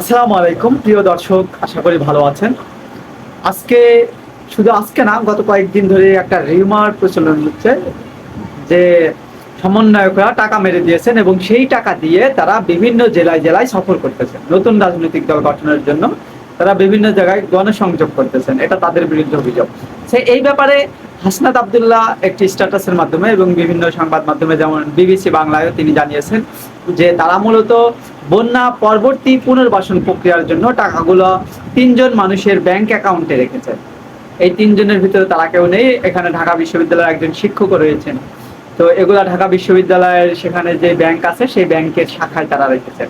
আসসালামু আলাইকুম, প্রিয় দর্শক, আশা করি ভালো আছেন। আজকে, শুধু আজকে না, গত কয়েকদিন ধরে একটা রিউমার প্রচলন হচ্ছে যে সমন্বয়করা টাকা মেরে দিয়েছেন এবং সেই টাকা দিয়ে তারা বিভিন্ন জেলায় জেলায় সফর করতেছেন। নতুন রাজনৈতিক দল গঠনের জন্য তারা বিভিন্ন জায়গায় গণসংযোগ করতেছেন, এটা তাদের বিরুদ্ধে অভিযোগ। সে এই ব্যাপারে হাসনাত আবদুল্লাহ একটি স্ট্যাটাসের মাধ্যমে এবং বিভিন্ন সংবাদ মাধ্যমে যেমন বিবিসি বাংলায়ও তিনি জানিয়েছেন যে তারা মূলত বন্যা পরবর্তী পুনর্বাসন প্রক্রিয়ার জন্য টাকাগুলো তিনজন মানুষের ব্যাংক অ্যাকাউন্টে রেখেছেন। এই তিনজনের ভিতরে তারা কেউ নেই, এখানে ঢাকা বিশ্ববিদ্যালয়ের একজন শিক্ষকও রয়েছেন। তো এগুলা ঢাকা বিশ্ববিদ্যালয়ের সেখানে যে ব্যাংক আছে, সেই ব্যাংকের শাখায় তারা রেখেছেন।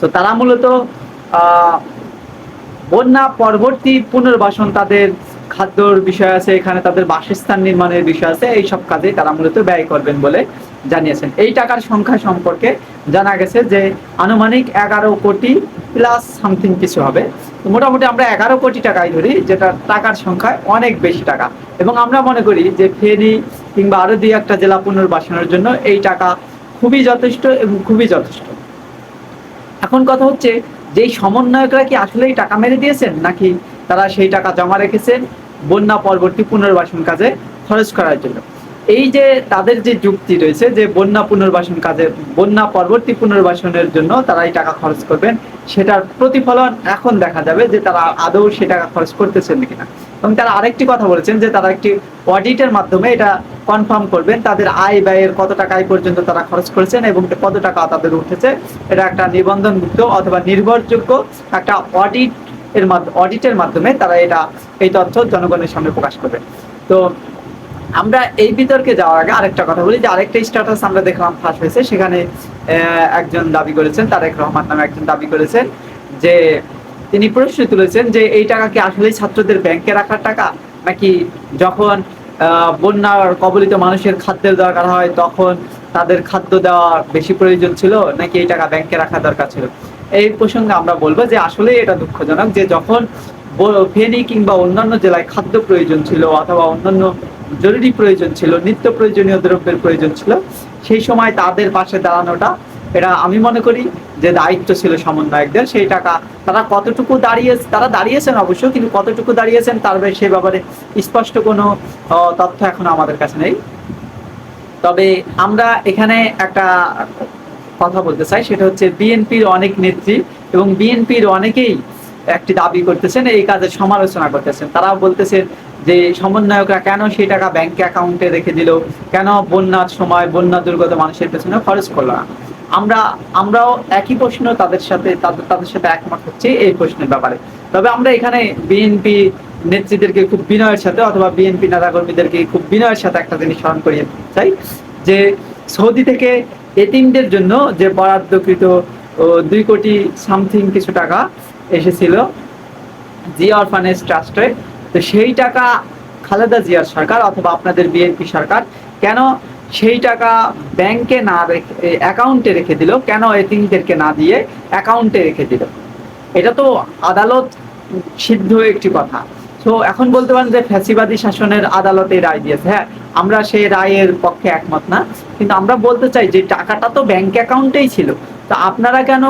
তো তারা মূলত বন্যা পরবর্তী পুনর্বাসন তাদের খাদ্যর বিষয় আছে, এখানে তাদের বাসস্থান নির্মাণের বিষয় আছে, এই সব কাজে তারা মূলত ব্যয় করবেন বলে জানিয়েছেন। এই টাকার সংখ্যা সম্পর্কে জানা গেছে যে আনুমানিক এগারো কোটি প্লাস সামথিং কিছু হবে। মোটামুটি আমরা এগারো কোটি টাকাই ধরি, যেটা টাকার সংখ্যা অনেক বেশি টাকা। এবং আমরা মনে করি যে ফেনী কিংবা আরও দুই একটা জেলা পুনর্বাসনের জন্য এই টাকা খুবই যথেষ্ট এবং খুবই যথেষ্ট। এখন কথা হচ্ছে যে সমন্বয়করা কি আসলেই টাকা মেরে দিয়েছেন, নাকি তারা সেই টাকা জমা রেখেছেন বন্যা পরবর্তী পুনর্বাসন কাজে খরচ করার জন্য? এই যে তাদের যে যুক্তি রয়েছে যে বন্যা পুনর্বাসন কাজে, বন্যা পরবর্তী পুনর্বাসনের জন্য তারা এই টাকা খরচ করবেন, সেটার প্রতিফলন এখন দেখা যাবে যে তারা আদৌ সে টাকা খরচ করতেছেন কিনা। এবং তারা আরেকটি কথা বলেছেন যে তারা একটি অডিটের মাধ্যমে এটা কনফার্ম করবেন তাদের আয় ব্যয়ের কত টাকা এই পর্যন্ত তারা খরচ করেছেন এবং কত টাকা তাদের উঠেছে। এটা একটা নিবন্ধনভুক্ত অথবা নির্ভরযোগ্য একটা অডিট এর মাধ্যমে, অডিটের মাধ্যমে তারা এটা, এই তথ্য জনগণের সামনে প্রকাশ করবে। তো আমরা এই বিতর্কে যাওয়ার আগে আরেকটা কথা বলি, যে আরেকটা স্ট্যাটাস আমরা দেখলাম ফাঁস হয়েছে। সেখানে একজন দাবি করেছেন, তারেক রহমান নামে একজন দাবি করেছেন, যে তিনি প্রশ্ন তুলেছেন যে এই টাকা কি আসলেই ছাত্রদের ব্যাংকে রাখার টাকা? নাকি যখন বন্যার কবলিত মানুষের খাদ্যের দরকার হয়, তখন তাদের খাদ্য দেওয়া বেশি প্রয়োজন ছিল, নাকি এই টাকা ব্যাংকে রাখা দরকার ছিল? এই প্রসঙ্গে আমরা বলব যে আসলে এটা দুঃখজনক যে যখন ফেনী কিংবা অন্যান্য জেলায় খাদ্য প্রয়োজন ছিল, অথবা অন্যান্য জরুরি প্রয়োজন ছিল, নিত্য প্রয়োজনীয় দ্রব্যের প্রয়োজন ছিল, সেই সময় তাদের পাশে দাঁড়ানোটা, এটা আমি মনে করি যে দায়িত্ব ছিল সমন্বয়কদের, সেই টাকা তারা কতটুকু দাঁড়িয়ে, তারা দাঁড়িয়েছেন অবশ্য, কিন্তু কতটুকু দাঁড়িয়েছেন তার সে ব্যাপারে স্পষ্ট কোনো তথ্য এখনও আমাদের কাছে নেই। তবে আমরা এখানে একটা কথা বলতে চাই, সেটা হচ্ছে বিএনপির অনেক নেত্রী এবং বিএনপির অনেকেই একটি দাবি করতেছেন, এই কাজের সমালোচনা করতেছেন। তারা বলতেছেন যে সমন্বয়করা কেন সেই টাকা ব্যাংক অ্যাকাউন্টে রেখে দিল? কেন বন্যার সময় বন্যা দুর্গত মানুষের পেছনে খরচ করল না? আমরা, আমরাও একই প্রশ্ন তাদের সাথে, তাদের তাদের সাথে একমত হচ্ছে এই প্রশ্নের ব্যাপারে। তবে আমরা এখানে বিএনপি নেত্রীদেরকে খুব বিনয়ের সাথে অথবা বিএনপি নেতাকর্মীদেরকে খুব বিনয়ের সাথে একটা জিনিস স্মরণ করিয়ে চাই, যে সৌদি থেকে এতিমদের জন্য যে বরাদ্দকৃত দুই কোটি সামথিং কিছু টাকা এসেছিল জিয়া অরফানেজ ট্রাস্টে তো সেই টাকা খালেদা জিয়ার সরকার অথবা আপনাদের বিএনপি সরকার কেন সেই টাকা ব্যাংকে না রেখে অ্যাকাউন্টে রেখে দিল? কেন এতিমদেরকে না দিয়ে অ্যাকাউন্টে রেখে দিল? এটা তো আদালত সিদ্ধ একটি কথা। তো এখন বলতে পারেন যে ফ্যাসিবাদী শাসনের আদালতে রায় দিয়েছে। হ্যাঁ আমরা সেই রায়ের পক্ষে একমত না। কিন্তু আমরা বলতে চাই যে টাকাটা তো ব্যাংক অ্যাকাউন্টেই ছিল। তা আপনারা কেন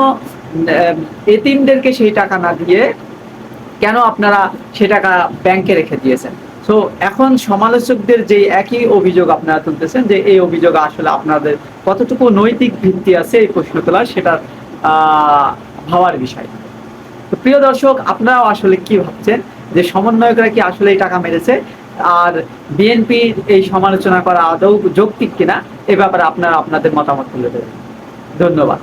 এতিমদেরকে সেই টাকা না দিয়ে কেন আপনারা সে টাকা ব্যাংকে রেখে দিয়েছেন? তো এখন সমালোচকদের যে একই অভিযোগ আপনারা তুলতেছেন যে এই অভিযোগ আসলে আপনাদের কতটুকু নৈতিক ভিত্তি আছে এই প্রশ্ন তোলার সেটা ভাবার বিষয়। তো প্রিয় দর্শক, আপনারাও আসলে কি ভাবছেন? যে সমন্বয়করা কি আসলে এই টাকা মেরেছে? আর বিএনপি এই সমালোচনা করা আদৌ যৌক্তিক কিনা? এ ব্যাপারে আপনারা আপনাদের মতামত তুলে দেবেন ধন্যবাদ।